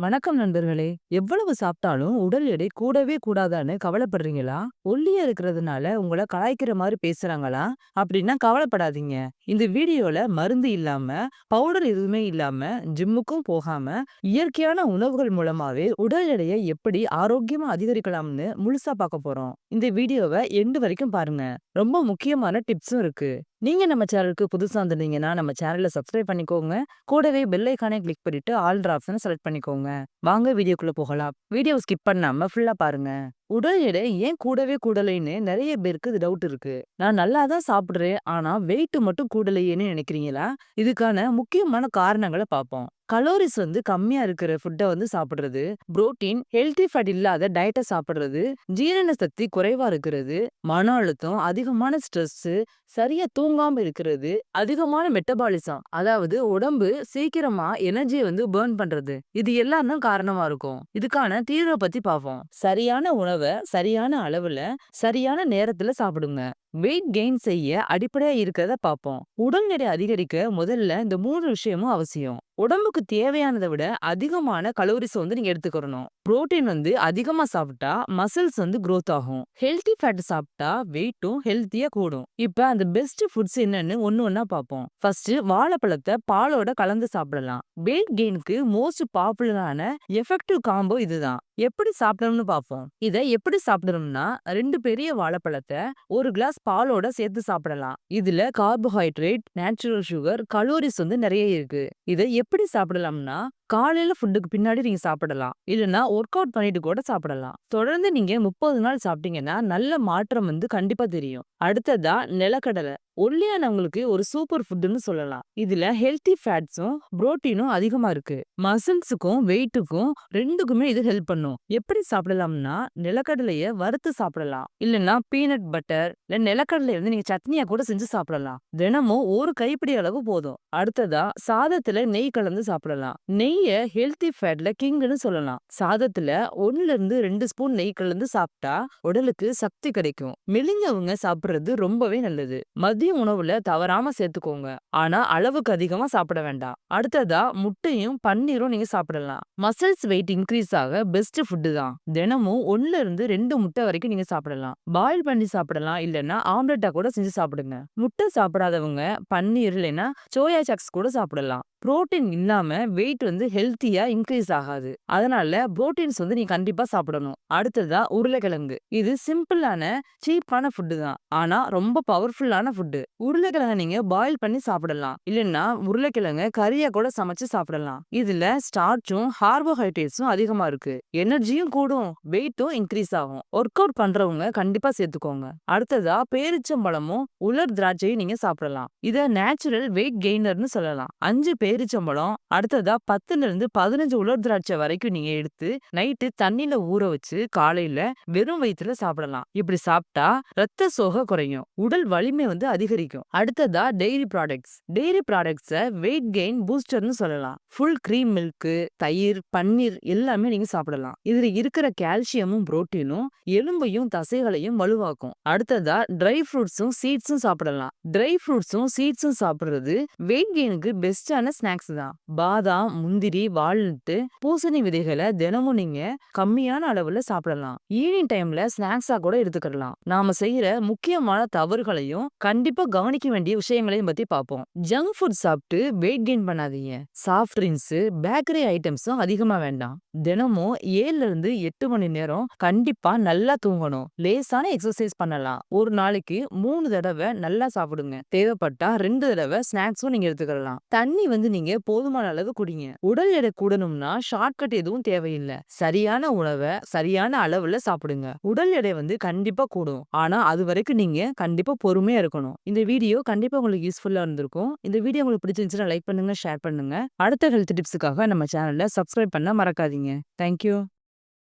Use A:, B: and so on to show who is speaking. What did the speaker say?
A: வணக்கம் நண்பர்களே. எவ்வளவு சாப்பிட்டாலும் உடல் எடை கூடவே கூடாதான்னு கவலைப்படுறீங்களா? ஒல்லியா இருக்கிறதுனால உங்களை கலாய்க்கிற மாதிரி பேசுறாங்களா? அப்படின்னா கவலைப்படாதீங்க. இந்த வீடியோல மருந்து இல்லாம பவுடர் எதுவுமே இல்லாம ஜிம்முக்கும் போகாம இயற்கையான உணவுகள் மூலமாவே உடல் எடையை எப்படி ஆரோக்கியமா அதிகரிக்கலாம்னு முழுசா பார்க்க போறோம். இந்த வீடியோவை எண்டு வரைக்கும் பாருங்க. ரொம்ப முக்கியமான டிப்ஸும் இருக்கு. நீங்க நம்ம சேனலுக்கு புதுசா இருந்தீங்கன்னா நம்ம சேனலை சப்ஸ்கிரைப் பண்ணிக்கோங்க. கூடவே பெல் ஐக்கானே கிளிக் பண்ணிட்டு ஆல் ஆப்ஷனை செலக்ட் பண்ணிக்கோங்க. வாங்க வீடியோக்குள்ள போகலாம். வீடியோ ஸ்கிப் பண்ணாம ஃபுல்லா பாருங்க. உடல் எடை ஏன் கூடவே கூடலைன்னு நிறைய பேருக்கு இது டவுட் இருக்கு. நான் நல்லா தான் சாப்பிடுறேன் ஆனா வெயிட் மட்டும் கூடலையேன்னு நினைக்கிறீங்களா? இதுக்கான முக்கியமான காரணங்களை பார்ப்போம். கலோரிஸ் வந்து கம்மியா இருக்கிற ஃபுட்டை வந்து சாப்பிடுறது புரோட்டீன் ஹெல்தி ஃபேட் இல்லாத டயட்டை சாப்பிடுறது ஜீரண சக்தி குறைவா இருக்கிறது மன அழுத்தம் அதிகமான ஸ்ட்ரெஸ் சரியா தூங்காம இருக்கிறது அதிகமான மெட்டபாலிசம் அதாவது உடம்பு சீக்கிரமா எனர்ஜியை வந்து பேர்ன் பண்றது. இது எல்லாம் தான் காரணமா இருக்கும். இதுக்கான தீர்வை பத்தி பார்ப்போம். சரியான உணவு சரியான அளவுல சரியான நேரத்துல சாப்பிடுங்க. வெயிட் கெயின் செய்ய அடிப்படையா இருக்கிறத பார்ப்போம். உடல் எடை அதிகரிக்க முதல்ல இந்த மூணு விஷயமும் அவசியம். உடம்புக்கு தேவையானதை விட அதிகமான கலோரிஸ் வந்து நீங்க எடுத்துக்கணும் புரோட்டீன் வந்து அதிகமா சாப்பிட்டா மசில்ஸ் வந்து க்ரோத் ஆகும். ஹெல்தி ஃபேட் சாப்பிட்டா வெயிட்டும் ஹெல்த்தியா கூடும். இப்ப அந்த பெஸ்ட் ஃபுட்ஸ் என்னன்னு ஒன்னு ஒன்னா பார்ப்போம். ஃபர்ஸ்ட் வாழைப்பழத்தை பாலோட கலந்து சாப்பிடலாம். வெயிட் கெயினுக்கு மோஸ்ட் பாப்புலரான எஃபெக்டிவ் காம்போ இதுதான். எப்படி சாப்பிடணும்னு பார்ப்போம். இதை எப்படி சாப்பிடணும்னா ரெண்டு பெரிய வாழைப்பழத்தை ஒரு கிளாஸ் பாலோட சேர்த்து சாப்பிடலாம். இதுல கார்போஹைட்ரேட் நேச்சுரல் சுகர் கலோரிஸ் வந்து நிறைய இருக்கு. இதை எப்படி சாப்பிடலாம்னா காலையில ஃபுட்டுக்கு பின்னாடி நீங்க சாப்பிடலாம். இல்லைன்னா ஒர்க் அவுட் பண்ணிட்டு கூட சாப்பிடலாம். தொடர்ந்து நீங்க முப்பது நாள் சாப்பிட்டீங்கன்னா நல்ல மாற்றம் வந்து கண்டிப்பா தெரியும். அடுத்ததா நிலக்கடலை. ஒல்லியானவங்களுக்கு ஒரு சூப்பர் ஃபுட்னு சொல்லலாம். இதுல ஹெல்த்தி ஃபேட்ஸும் புரோட்டீனும் அதிகமா இருக்கு. மசில்ஸுக்கும் வெயிட்டுக்கும் ரெண்டுக்குமே இது ஹெல்ப் பண்ணும். எப்படி சாப்பிடலாம்னா நிலக்கடலைய வறுத்து சாப்பிடலாம். இல்லைன்னா பீனட் பட்டர் இல்ல நிலக்கடலை வந்து நீங்க சட்னியா கூட செஞ்சு சாப்பிடலாம். தினமும் ஒரு கைப்பிடி அளவு போதும். அடுத்ததா சாதத்துல நெய் கலந்து சாப்பிடலாம். நெய் நெய்யை ஹெல்த்தி ஃபேட்ல கிங்னு சொல்லலாம். சாதத்துல ஒன்னுல இருந்து ரெண்டு ஸ்பூன் நெய் கலந்து சாப்பிட்டா உடலுக்கு சக்தி கிடைக்கும். மெலிஞ்சவங்க சாப்பிடுறது ரொம்பவே நல்லது. மதிய உணவுல தவறாம சேர்த்துக்கோங்க. ஆனா அளவுக்கு அதிகமா சாப்பிட வேண்டாம். அடுத்ததா முட்டையும் பன்னீரும் நீங்க சாப்பிடலாம். மசில்ஸ் வெயிட் இன்க்ரீஸ் ஆக பெஸ்ட் ஃபுட்டு தான். தினமும் ஒன்னுல இருந்து ரெண்டு முட்டை வரைக்கும் நீங்க சாப்பிடலாம். பாயில் பண்ணி சாப்பிடலாம். இல்லைன்னா ஆம்லெட்டா கூட செஞ்சு சாப்பிடுங்க. முட்டை சாப்பிடாதவங்க பன்னீர் இல்லைன்னா சோயா சக்ஸ் கூட சாப்பிடலாம். புரோட்டீன் இல்லாம வெயிட் வந்து ஹெல்த்தியா இன்க்ரீஸ் ஆகாது. அதனால புரோட்டீன்ஸ் வந்து நீ கண்டிப்பா சாப்பிடணும். அடுத்ததா உருளைக்கிழங்கு. இது சிம்பிளான சீப்பான ஃபுட்டு தான். ஆனா ரொம்ப பவர்ஃபுல்லான ஃபுட்டு உருளைக்கிழங்க நீங்க பாயில் பண்ணி சாப்பிடலாம். இல்லைன்னா உருளைக்கிழங்க கறியா கூட சமைச்சு சாப்பிடலாம். இதுல ஸ்டார்ச்சும் ஹார்போஹைட்ரேட்ஸும் அதிகமா இருக்கு. எனர்ஜியும் கூடும். வெயிட்டும் இன்க்ரீஸ் ஆகும். ஒர்க் அவுட் பண்றவங்க கண்டிப்பா சேர்த்துக்கோங்க. அடுத்ததா பேரிச்சம்பழமும் உலர் திராட்சையும் நீங்க சாப்பிடலாம். இத நேச்சுரல் வெயிட் கெய்னர்னு சொல்லலாம். அஞ்சு பேரிச்சம்பழம் அடுத்ததா பத்து இருந்து பதினஞ்சு உலர் திராட்சை வரைக்கும் நீங்க எடுத்து நைட்டு தண்ணியில் ஊற வச்சு காலையில வெறும் வயிற்றுல சாப்பிடலாம். இப்படி சாப்பிட்டா ரத்த சோகை குறையும். உடல் வலிமை வந்து அதிகரிக்கும். அடுத்ததா dairy products dairy products weight gain பூஸ்டர்னு சொல்லலாம். ஃபுல் கிரீம் மில்க் தயிர் பன்னீர் எல்லாமே நீங்க சாப்பிடலாம். இதுல இருக்கிற கால்சியமும் புரோட்டீனும் எலும்பையும் தசைகளையும் வலுவாக்கும். அடுத்ததா ட்ரை ஃப்ரூட்ஸும் சீட்ஸும் சாப்பிடலாம். ட்ரை ஃப்ரூட்ஸும் சீட்ஸும் சாப்பிடுறது வெயிட் கெயினுக்கு பெஸ்டான ஸ்நாக்ஸ் தான். பாதாம் முந்திரி முந்திரி வால்நட்டு பூசணி விதைகளை தினமும் நீங்க கம்மியான அளவுல சாப்பிடலாம். ஈவினிங் டைம்ல ஸ்நாக்ஸா கூட எடுத்துக்கலாம் நாம செய்யற முக்கியமான தவறுகளையும் கண்டிப்பா கவனிக்க வேண்டிய விஷயங்களையும் பத்தி பார்ப்போம். ஜங்க் ஃபுட் சாப்பிட்டு வெயிட் கெயின் பண்ணாதீங்க. சாஃப்ட் ட்ரிங்க்ஸ் பேக்கரி ஐட்டம்ஸும் அதிகமா வேண்டாம். தினமும் ஏழுல இருந்து எட்டு மணி நேரம் கண்டிப்பா நல்லா தூங்கணும். லேசான எக்ஸசைஸ் பண்ணலாம். ஒரு நாளைக்கு மூணு தடவை நல்லா சாப்பிடுங்க. தேவைப்பட்டா ரெண்டு தடவை ஸ்நாக்ஸும் நீங்க எடுத்துக்கலாம் தண்ணி வந்து நீங்க போதுமான அளவு குடிங்க. உடல் எடை கூடணும்னா ஷார்ட்கட் எதுவும் தேவையில்லை. சரியான உணவை சரியான அளவுல சாப்பிடுங்க. உடல் எடை வந்து கண்டிப்பா கூடும். ஆனா அது வரைக்கும் நீங்க கண்டிப்பா பொறுமையா இருக்கணும். இந்த வீடியோ கண்டிப்பா உங்களுக்கு யூஸ்ஃபுல்லா இருந்திருக்கும். இந்த வீடியோ உங்களுக்கு பிடிச்சிருந்துச்சுன்னா லைக் பண்ணுங்க ஷேர் பண்ணுங்க. அடுத்த ஹெல்த் டிப்ஸுக்காக நம்ம சேனல்ல சப்ஸ்கிரைப் பண்ண மறக்காதீங்க. தேங்க்யூ